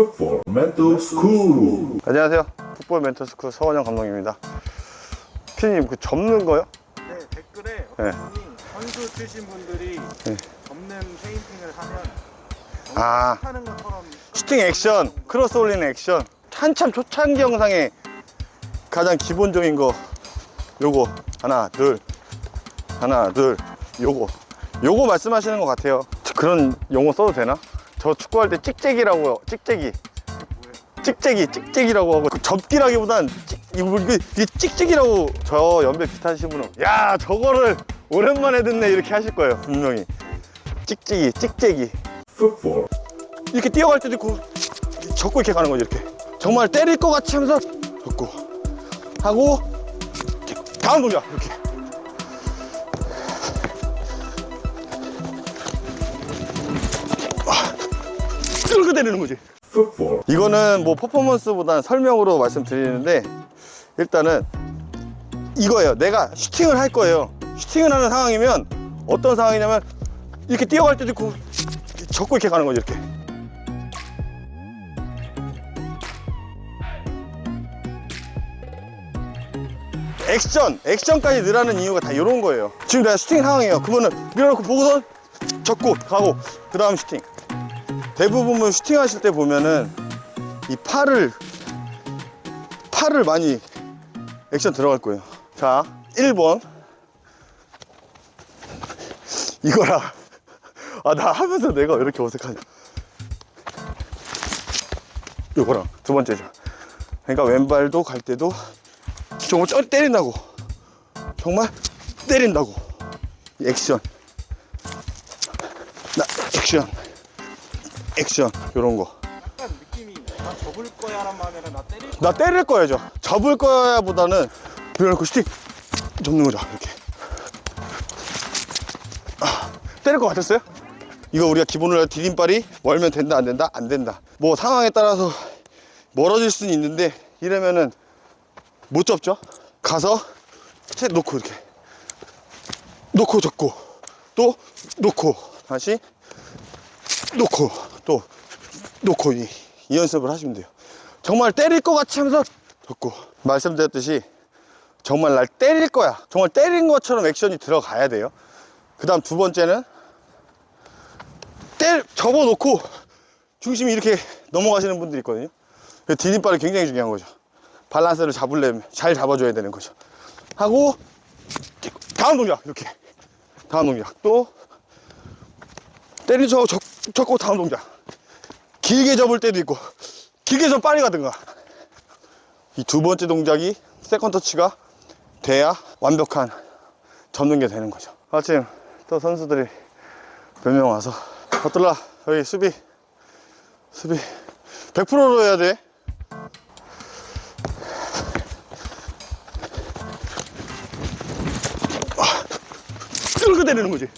Football Mental School. 안녕하세요. 풋볼 멘토스쿨 서원영 감독입니다. 피디님 그 접는 거요? 네, 댓글에 네. 어떤 분이 선수 출신 분들이 네. 접는 페인팅을 하면 아 하는 것처럼 슈팅 액션, 크로스 올리는 액션. 한참 초창기 영상에 가장 기본적인 거 요거 하나 둘 하나 둘 요거 요거 말씀하시는 것 같아요. 그런 용어 써도 되나? 저 축구할 때 찍찍이라고 찍찍이. 찍찍이 찍찍이라고 하고 그 접기라기보단 찍, 이거 이게, 이게 찍찍이라고 저 연배 비슷하신 분은 야 저거를 오랜만에 듣네. 이렇게 하실 거예요 분명히. 찍찍이 찍찍이. 이렇게 뛰어갈 때도 있고 접고 이렇게 가는 거죠 이렇게. 정말 때릴 것 같이 하면서 접고 하고 다음 동작 이렇게 때리는 거지. 이거는 뭐 퍼포먼스보다는 설명으로 말씀드리는데 일단은 이거예요. 내가 슈팅을 할 거예요. 슈팅을 하는 상황이면 어떤 상황이냐면 이렇게 뛰어갈 때도 있고 접고 이렇게 가는 거죠. 이렇게. 액션, 액션까지 넣으라는 이유가 다 이런 거예요. 지금 내가 슈팅 상황이에요. 그러면은 밀어놓고 보고선 접고 가고 그 다음 슈팅. 대부분 슈팅 하실 때 보면은 이 팔을 팔을 많이 액션 들어갈 거예요. 자, 1번 이거라. 아, 나 하면서 내가 왜 이렇게 어색하냐. 이거랑 두 번째죠. 그러니까 왼발도 갈 때도 정말 쩌 때린다고. 정말 때린다고. 이 액션. 나 액션. 액션 이런 거. 약간 느낌이 나 접을 거야란 아니라 나 때릴 거야 나 때릴 거야죠. 접을 거야 보다는 밀어놓고 슈팅 접는 거죠. 이렇게. 아, 때릴 것 같았어요? 이거 우리가 기본으로 디딤발이 멀면 된다 안 된다 안 된다. 뭐 상황에 따라서 멀어질 수는 있는데 이러면은 못 접죠. 가서 채 놓고 이렇게 놓고 접고 또 놓고 다시 놓고 또 놓고 이, 이 연습을 하시면 돼요. 정말 때릴 것 같이 하면서 접고 말씀드렸듯이 정말 날 때릴 거야. 정말 때린 것처럼 액션이 들어가야 돼요. 그 다음 두 번째는 때 접어놓고 중심이 이렇게 넘어가시는 분들이 있거든요. 그 디딤발이 굉장히 중요한 거죠. 밸런스를 잡으려면 잘 잡아줘야 되는 거죠. 하고 다음 동작 이렇게 다음 동작 또척 접, 접고 다음 동작 길게 접을 때도 있고 길게 접 빨리 가든가. 이 두 번째 동작이 세컨 터치가 돼야 완벽한 접는 게 되는 거죠. 아침 또 선수들이 몇 명 와서 버틀라 여기 수비 수비. 100%로 해야 돼. 아, 이렇게 때리는 거지